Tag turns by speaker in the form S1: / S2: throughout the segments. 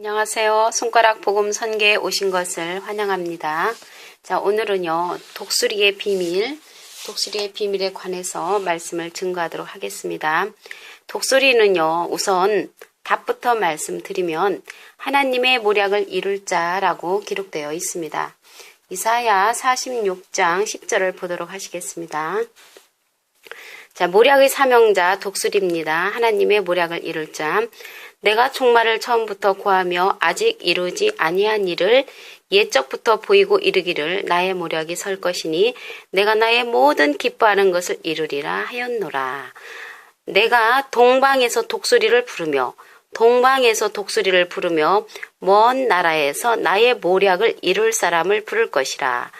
S1: 안녕하세요. 손가락 복음 선계에 오신 것을 환영합니다. 자, 오늘은요, 독수리의 비밀, 독수리의 비밀에 관해서 말씀을 증거하도록 하겠습니다. 독수리는요, 우선 답부터 말씀드리면 하나님의 모략을 이룰 자라고 기록되어 있습니다. 이사야 46장 10절을 보도록 하시겠습니다. 자, 모략의 사명자 독수리입니다. 하나님의 모략을 이룰 자. 내가 종말을 처음부터 구하며 아직 이루지 아니한 일을 옛적부터 보이고 이르기를 나의 모략이 설 것이니 내가 나의 모든 기뻐하는 것을 이루리라 하였노라. 내가 동방에서 독수리를 부르며 동방에서 독수리를 부르며 먼 나라에서 나의 모략을 이룰 사람을 부를 것이라.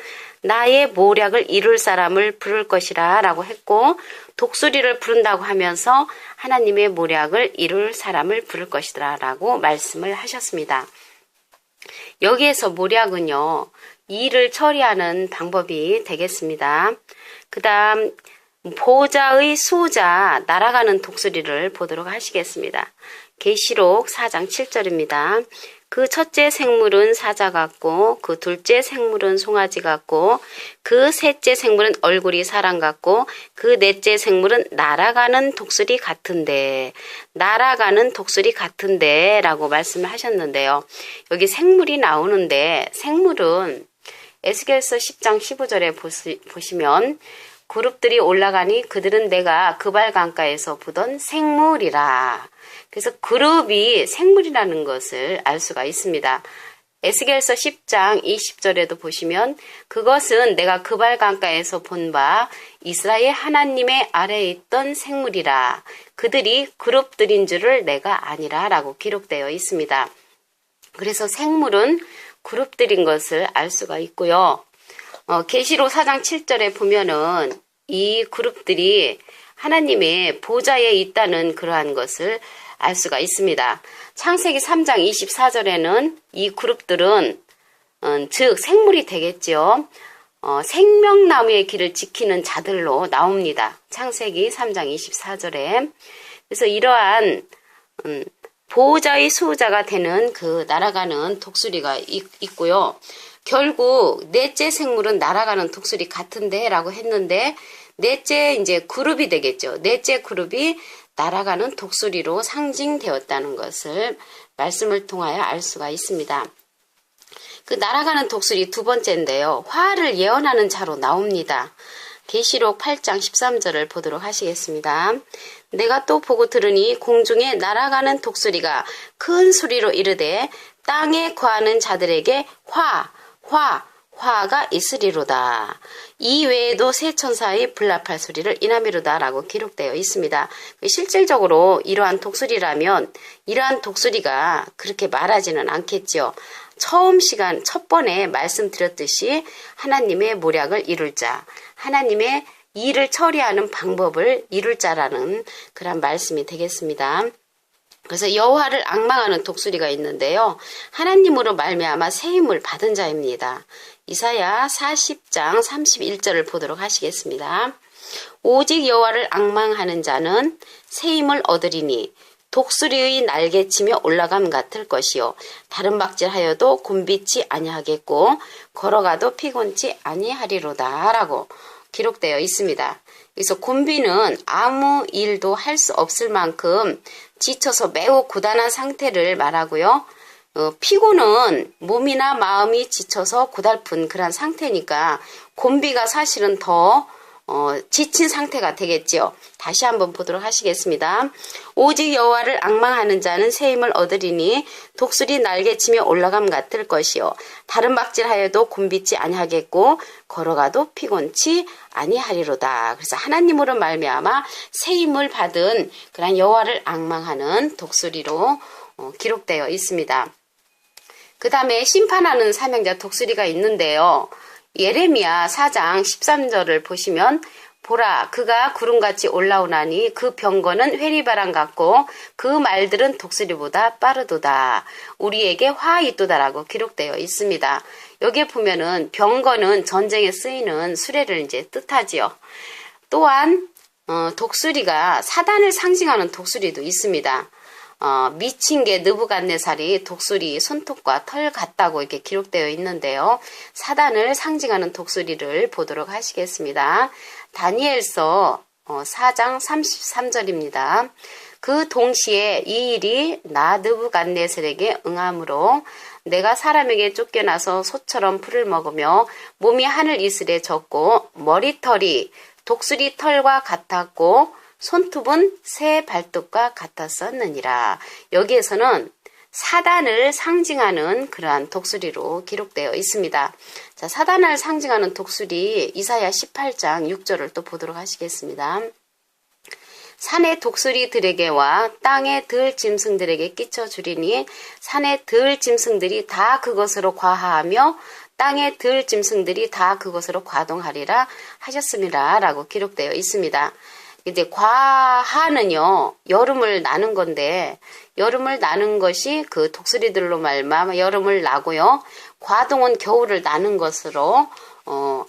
S1: 나의 모략을 이룰 사람을 부를 것이라 라고 했고 독수리를 부른다고 하면서 하나님의 모략을 이룰 사람을 부를 것이라 라고 말씀을 하셨습니다. 여기에서 모략은요, 일을 처리하는 방법이 되겠습니다. 그 다음, 보좌의 수호자, 날아가는 독수리를 보도록 하시겠습니다. 계시록 4장 7절입니다. 그 첫째 생물은 사자 같고 그 둘째 생물은 송아지 같고 그 셋째 생물은 얼굴이 사람 같고 그 넷째 생물은 날아가는 독수리 같은데 날아가는 독수리 같은데 라고 말씀을 하셨는데요. 여기 생물이 나오는데 생물은 에스겔서 10장 15절에 보시, 보시면 그룹들이 올라가니 그들은 내가 그발 강가에서 보던 생물이라. 그래서 그룹이 생물이라는 것을 알 수가 있습니다. 에스겔서 10장 20절에도 보시면 그것은 내가 그발 강가에서 본 바 이스라엘 하나님의 아래에 있던 생물이라 그들이 그룹들인 줄을 내가 아니라 라고 기록되어 있습니다. 그래서 생물은 그룹들인 것을 알 수가 있고요. 어, 계시록 4장 7절에 보면은 이 그룹들이 하나님의 보좌에 있다는 그러한 것을 알 수가 있습니다. 창세기 3장 24절에는 이 그룹들은 어, 즉 생물이 되겠죠. 어, 생명나무의 길을 지키는 자들로 나옵니다. 창세기 3장 24절에 그래서 이러한 음, 보호자의 수호자가 되는 그 날아가는 독수리가 있, 고요 결국 넷째 생물은 날아가는 독수리 같은데 라고 했는데 넷째 이제 그룹이 되겠죠. 넷째 그룹이 날아가는 독수리로 상징되었다는 것을 말씀을 통하여 알 수가 있습니다. 그 날아가는 독수리 두 번째인데요. 화를 예언하는 자로 나옵니다. 계시록 8장 13절을 보도록 하시겠습니다. 내가 또 보고 들으니 공중에 날아가는 독수리가 큰 소리로 이르되 땅에 거하는 자들에게 화, 화, 화가 있으리로다. 이 외에도 세 천사의 불납할 소리를 인하미로다라고 기록되어 있습니다. 실질적으로 이러한 독수리라면 이러한 독수리가 그렇게 말하지는 않겠죠. 처음 시간 첫 번에 말씀드렸듯이 하나님의 모략을 이룰 자, 하나님의 일을 처리하는 방법을 이룰 자라는 그런 말씀이 되겠습니다. 그래서 여호와를 악망하는 독수리가 있는데요. 하나님으로 말미암아 새 힘을 받은 자입니다. 이사야 40장 31절을 보도록 하시겠습니다. 오직 여호와를 악망하는 자는 새 힘을 얻으리니 독수리의 날개치며 올라감 같을 것이요 다른 박질하여도 곤비치 아니하겠고 걸어가도 피곤치 아니하리로다라고 기록되어 있습니다. 그래서 곤비는 아무 일도 할 수 없을 만큼 지쳐서 매우 고단한 상태를 말하고요. 어, 피고는 몸이나 마음이 지쳐서 고달픈 그런 상태니까 곤비가 사실은 더 어, 지친 상태가 되겠지요. 다시 한번 보도록 하시겠습니다. 오직 여호와를 악망하는 자는 새 힘을 얻으리니 독수리 날개치며 올라감 같을 것이요 다른 박질하여도 곤비지 아니하겠고 걸어가도 피곤치 아니하리로다. 그래서 하나님으로 말미암아 새 힘을 받은 그런 여호와를 악망하는 독수리로 어, 기록되어 있습니다. 그 다음에 심판하는 사명자 독수리가 있는데요. 예레미야 4장 13절을 보시면 보라 그가 구름같이 올라오나니 그 병거는 회리바람 같고 그 말들은 독수리보다 빠르도다. 우리에게 화 있도다라고 기록되어 있습니다. 여기에 보면은 병거는 전쟁에 쓰이는 수레를 이제 뜻하지요. 또한 어, 독수리가 사단을 상징하는 독수리도 있습니다. 어, 미친 게 느부갓네살이 독수리 손톱과 털 같다고 이렇게 기록되어 있는데요. 사단을 상징하는 독수리를 보도록 하시겠습니다. 다니엘서 어, 4장 33절입니다. 그 동시에 이 일이 나 느부갓네살에게 응함으로 내가 사람에게 쫓겨나서 소처럼 풀을 먹으며 몸이 하늘 이슬에 젖고 머리털이 독수리 털과 같았고 손톱은 새 발톱과 같았었느니라. 여기에서는 사단을 상징하는 그러한 독수리로 기록되어 있습니다. 자, 사단을 상징하는 독수리 이사야 18장 6절을 또 보도록 하시겠습니다. 산의 독수리들에게와 땅의 들 짐승들에게 끼쳐 주리니 산의 들 짐승들이 다 그것으로 과하하며 땅의 들 짐승들이 다 그것으로 과동하리라 하셨습니다. 라고 기록되어 있습니다. 이제 과하는요 여름을 나는 건데 여름을 나는 것이 그 독수리들로 말마 여름을 나고요 과동은 겨울을 나는 것으로 어,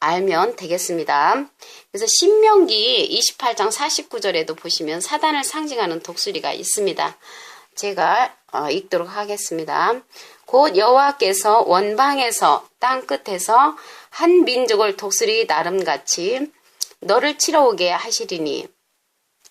S1: 알면 되겠습니다. 그래서 신명기 28장 49절에도 보시면 사단을 상징하는 독수리가 있습니다. 제가 어, 읽도록 하겠습니다. 곧 여호와께서 원방에서 땅 끝에서 한 민족을 독수리 나름같이 너를 치러오게 하시리니.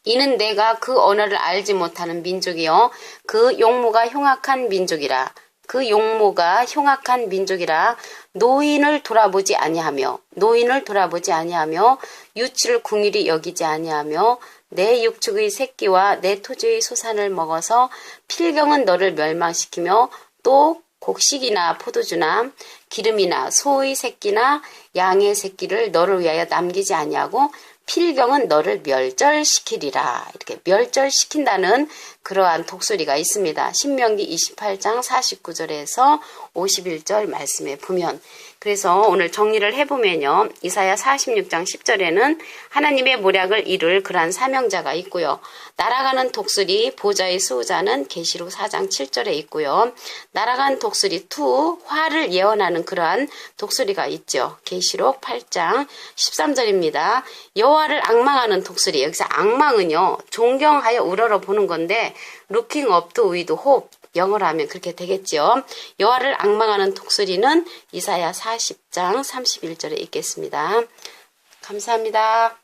S1: 이는 내가 그 언어를 알지 못하는 민족이요. 그 용모가 흉악한 민족이라. 그 용모가 흉악한 민족이라. 노인을 돌아보지 아니하며 노인을 돌아보지 아니하며 유치를 궁일이 여기지 아니하며 내 육축의 새끼와 내 토지의 소산을 먹어서 필경은 너를 멸망시키며 또 곡식이나 포도주나 기름이나 소의 새끼나 양의 새끼를 너를 위하여 남기지 아니하고 필경은 너를 멸절시키리라. 이렇게 멸절시킨다는 그러한 독소리가 있습니다. 신명기 28장 49절에서 51절 말씀에 보면 그래서 오늘 정리를 해보면요. 이사야 46장 10절에는 하나님의 모략을 이룰 그러한 사명자가 있고요. 날아가는 독수리 보좌의 수호자는 계시록 4장 7절에 있고요. 날아간 독수리 투 화를 예언하는 그러한 독수리가 있죠. 계시록 8장 13절입니다. 여호와를 악망하는 독수리 여기서 악망은요. 존경하여 우러러 보는 건데 up to with hope 영어로 하면 그렇게 되겠죠. 여호와를 악망하는 독수리는 이사야 40장 31절에 있겠습니다. 감사합니다.